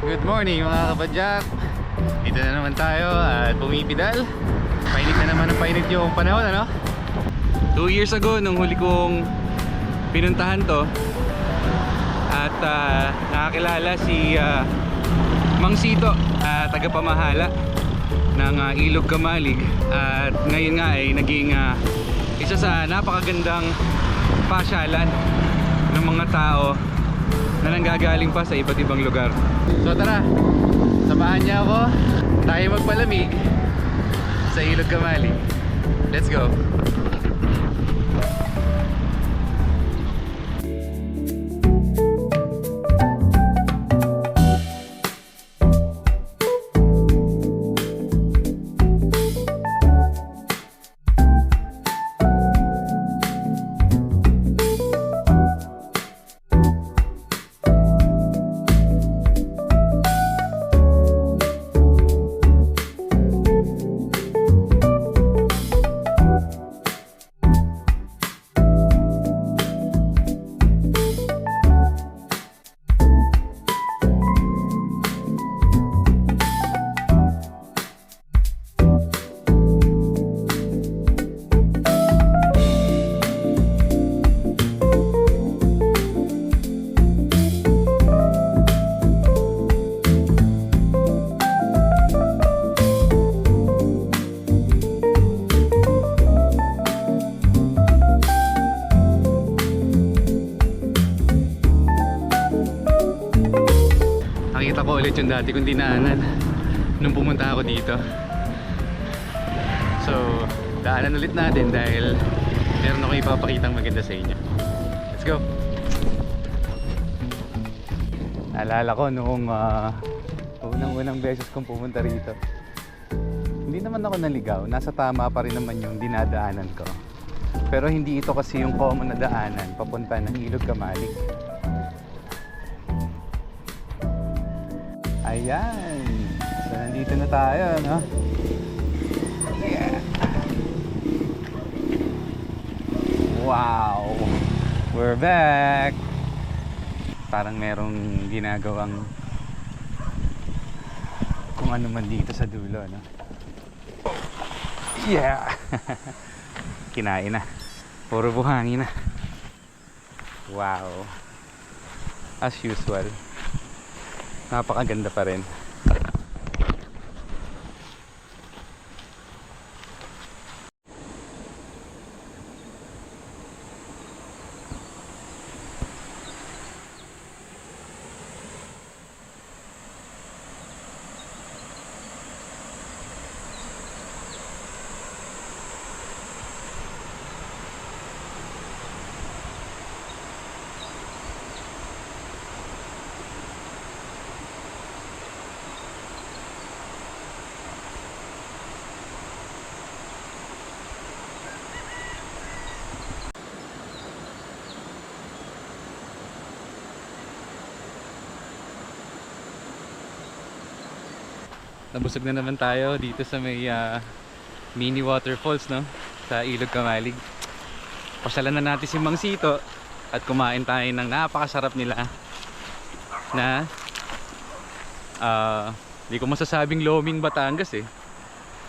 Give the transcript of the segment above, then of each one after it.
Good morning mga kapadyak. Dito na naman tayo at pumipidal Painit na naman ang painit yung panahon ano? Two years ago nung huli kong pinuntahan to At ah, nakakilala si ah, Mang Sito uh, Tagapamahala ng ah, Ilog Kamalig. At ngayon nga ay naging ah, isa sa napakagandang pasyalan ng mga tao na nanggagaling pa sa iba't ibang lugar. So tara, samahan niya ako. Tayo magpalamig sa Ilog Kamali. Let's go. Ulit yung dati kong dinaanan nung pumunta ako dito. So, daanan ulit natin dahil meron ako ipapakitang maganda sa inyo. Let's go! Naalala ko noong ah, unang-unang beses kong pumunta rito. Hindi naman ako naligaw. Nasa tama pa rin naman yung dinadaanan ko. Pero hindi ito kasi yung common na daanan papunta ng Ilog Kamalig. Ayan. So, nandito na tayo, no? Yeah. Wow. We're back. Parang merong ginagawang kung ano man dito sa dulo, no? Yeah. Kinain na. Puro buhangin na. Wow. As usual napakaganda pa rin nabusog na naman tayo dito sa may ah, mini waterfalls no? Sa Ilog Kamalig. Pasyalan na natin si Mang Sito at kumain tayo ng napakasarap nila na ah, di ko masasabing loming Batangas eh.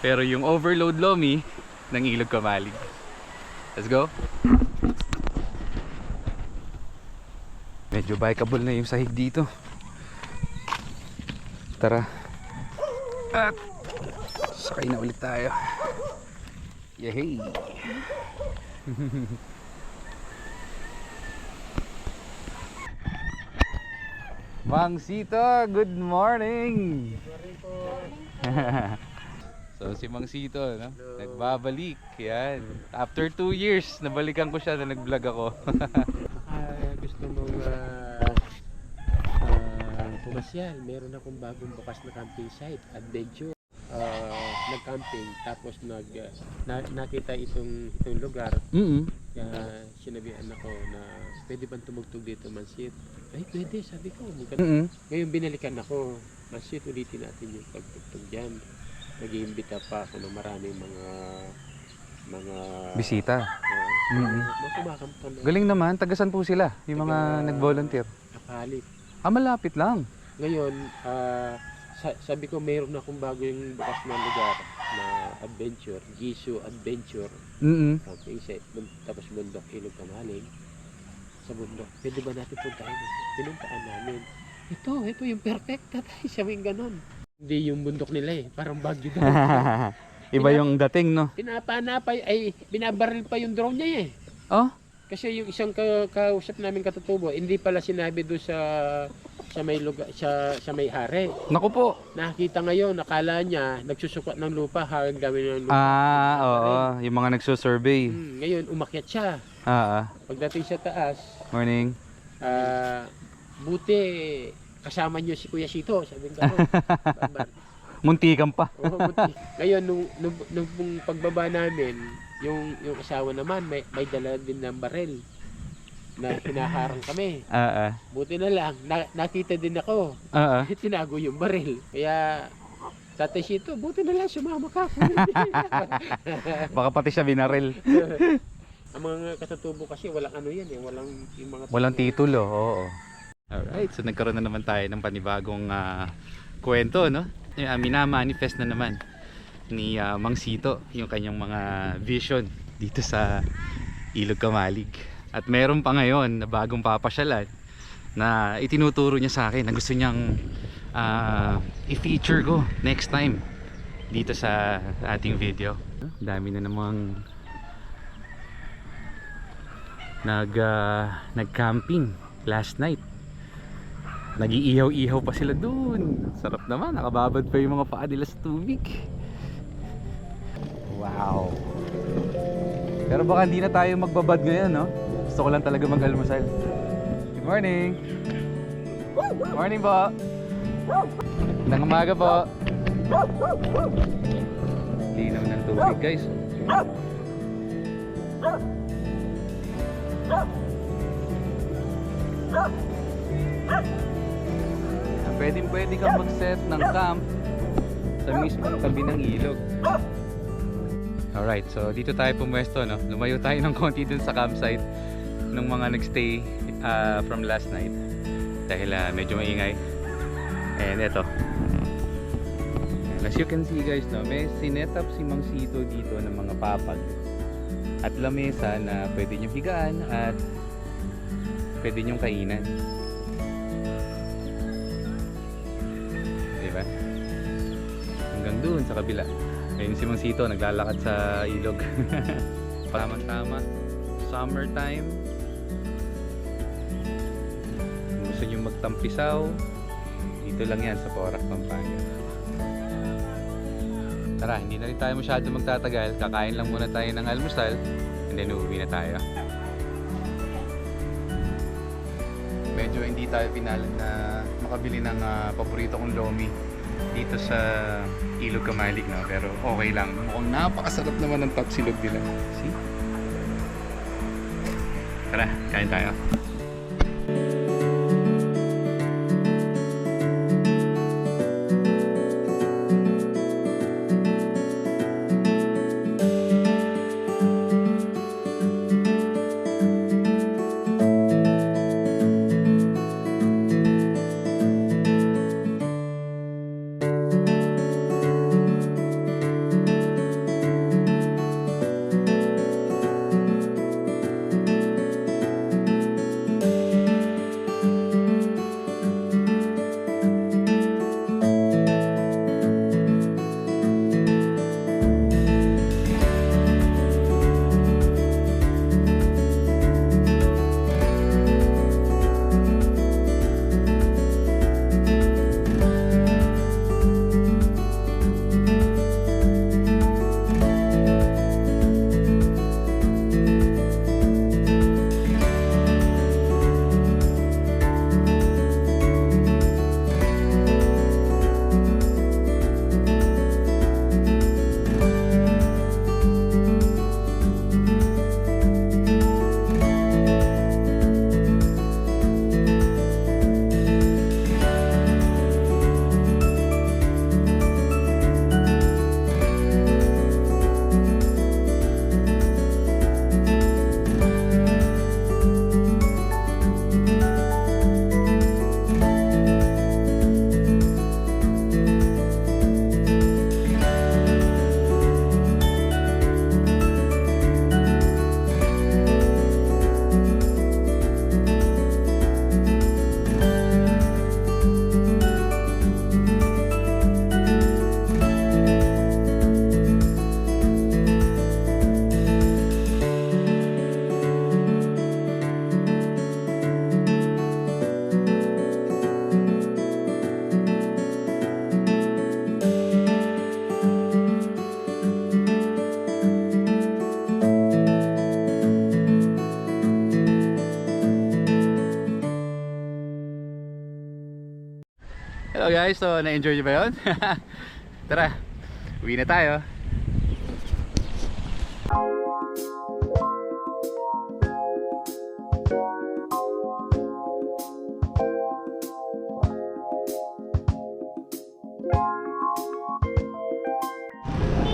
Pero yung overload lomi ng Ilog Kamalig. Let's go. Medyo bikeable na yung sahig dito. Tara at sakay na ulit tayo. Yehey! Mang Sito, good morning! so si Mang Sito, no? nagbabalik. Yan. After two years, nabalikan ko siya na nag-vlog ako. Ah, gusto mong uh, pumasyal, meron akong bagong bukas na camping site, adventure. Uh, nag-camping, tapos nag, uh, na, nakita itong, itong lugar, mm kaya sinabihan ako na pwede bang tumugtog dito, Mansit? Ay, pwede, sabi ko. Maganda. mm Ngayon binalikan ako, Mansit, ulitin natin yung pagtugtog dyan. Nag-iimbita pa ako ng maraming mga mga Bisita. uh, mga kumakampan na Galing naman, tagasan po sila, yung mga nag-volunteer. kapalit. Ah, malapit lang. Ngayon, ah, sa- sabi ko mayroon akong bagong bukas na lugar na adventure, Gisu Adventure Mm camping site, Bun- tapos bundok ilog kamalig sa bundok. Pwede ba natin puntahan? Pinuntaan namin. Ito, ito yung perfect tatay. Sabi ganon. Hindi yung bundok nila eh. Parang bagyo daw. Iba yung dating, no? Pinapanapay, ay, binabaril pa yung drone niya eh. Oh? Kasi yung isang ka, kausap namin katutubo, hindi pala sinabi doon sa sa may lugar, sa, sa may hari. Naku po. Nakita ngayon, nakala niya, nagsusukat ng lupa, hanggang gawin ng lupa. Ah, oo. Yung mga nagsusurvey. Hmm, ngayon, umakyat siya. Ah, ah. Pagdating sa taas, Morning. ah, buti kasama niyo si Kuya Sito, sabi ko. Muntikan pa. Oo, buti. Ngayon, nung, nung, nung pagbaba namin, yung, yung asawa naman, may, may dala din ng barel na hinaharang kami. Ah, ah. Buti na lang, na, nakita din ako. Ah, ah. Tinago yung baril. Kaya, Tatay Sito, buti na lang sumama ka. Baka pati siya binaril. Ang mga katatubo kasi walang ano yan eh, walang yung mga Walang titulo, oo. Alright, so nagkaroon na naman tayo ng panibagong ah, kwento, no? Uh, minamanifest na naman ni ah, Mang Sito yung kanyang mga vision dito sa Ilog Kamalig. At meron pa ngayon na bagong papasyalan na itinuturo niya sa akin na gusto niyang ah, i-feature ko next time dito sa ating video. Dami na namang nag ah, nag-camping last night. Nag-iihaw-ihaw pa sila dun. Sarap naman, nakababad pa yung mga paa nila sa tubig. Wow. Pero baka hindi na tayo magbabad ngayon, no? Gusto ko lang talaga mag-almusal. Good morning. Morning po. Nang umaga po. Linaw ng tubig, guys. Pwede pwede kang mag-set ng camp sa mismong tabi ng ilog. Alright, so dito tayo pumwesto, no? Lumayo tayo ng konti dun sa campsite ng mga nagstay uh, from last night. Dahil ah, medyo maingay. And eto. As you can see guys, no, may sinetap si Mang Sito dito ng mga papag at lamesa na pwede nyo higaan at pwede nyong kainan. Diba? Hanggang doon sa kabila. Ayun si Mang Sito, naglalakad sa ilog. Tama-tama. Summertime. Kung gusto nyo magtampisaw, dito lang yan sa Porac, Pampanga. Tara, hindi na rin tayo masyado magtatagal. Kakain lang muna tayo ng almusal and then uuwi na tayo. Medyo hindi tayo pinalad na makabili ng ah, paborito kong lomi dito sa Ilog Kamalig no? pero okay lang. Mukhang napakasarap naman ng tapsilog nila. See? Tara, kain tayo. So guys, so na-enjoy nyo ba yun? Tara, uwi na tayo.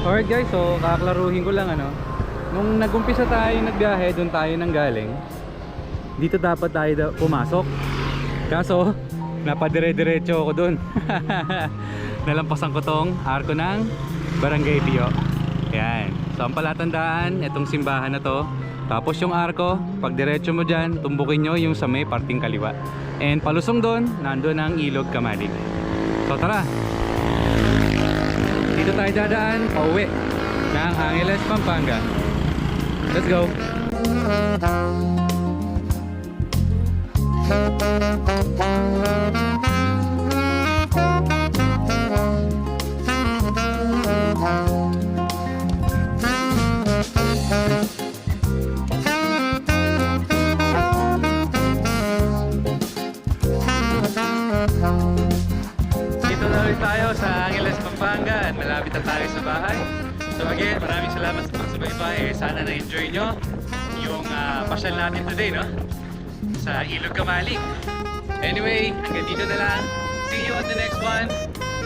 Alright guys, so kakaklaruhin ko lang ano. Nung nagumpisa tayo nagbiyahe, doon tayo nang galing. Dito dapat tayo pumasok. Kaso, napadire-diretso ako doon. Nalampasan ko tong arko ng Barangay Bio. Yan. So ang palatandaan, itong simbahan na to. Tapos yung arko, pag diretso mo dyan, tumbukin nyo yung sa may parting kaliwa. And palusong doon, nandun ang ilog Kamalig. So tara, dito tayo dadaan, pauwi ng Angeles, Pampanga. Let's go! Dito na ulit tayo sa Angeles, Pampanga at malapit na tayo sa bahay. So again, maraming salamat sa pagsubaybay. Sana na-enjoy nyo yung ah, pasyal natin today, no? Sa Ilog Kamalig. Anyway, hanggang dito na lang. See you on the next one.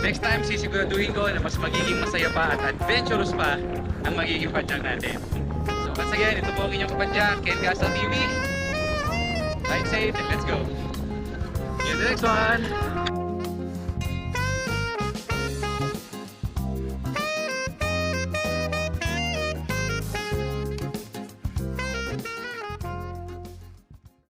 Next time, sisiguraduhin ko na mas magiging masaya pa at adventurous pa ang magiging padyang natin. So once again, ito po ang inyong kapadyang, Ken Gaston TV. Ride safe and let's go. See you on the next one.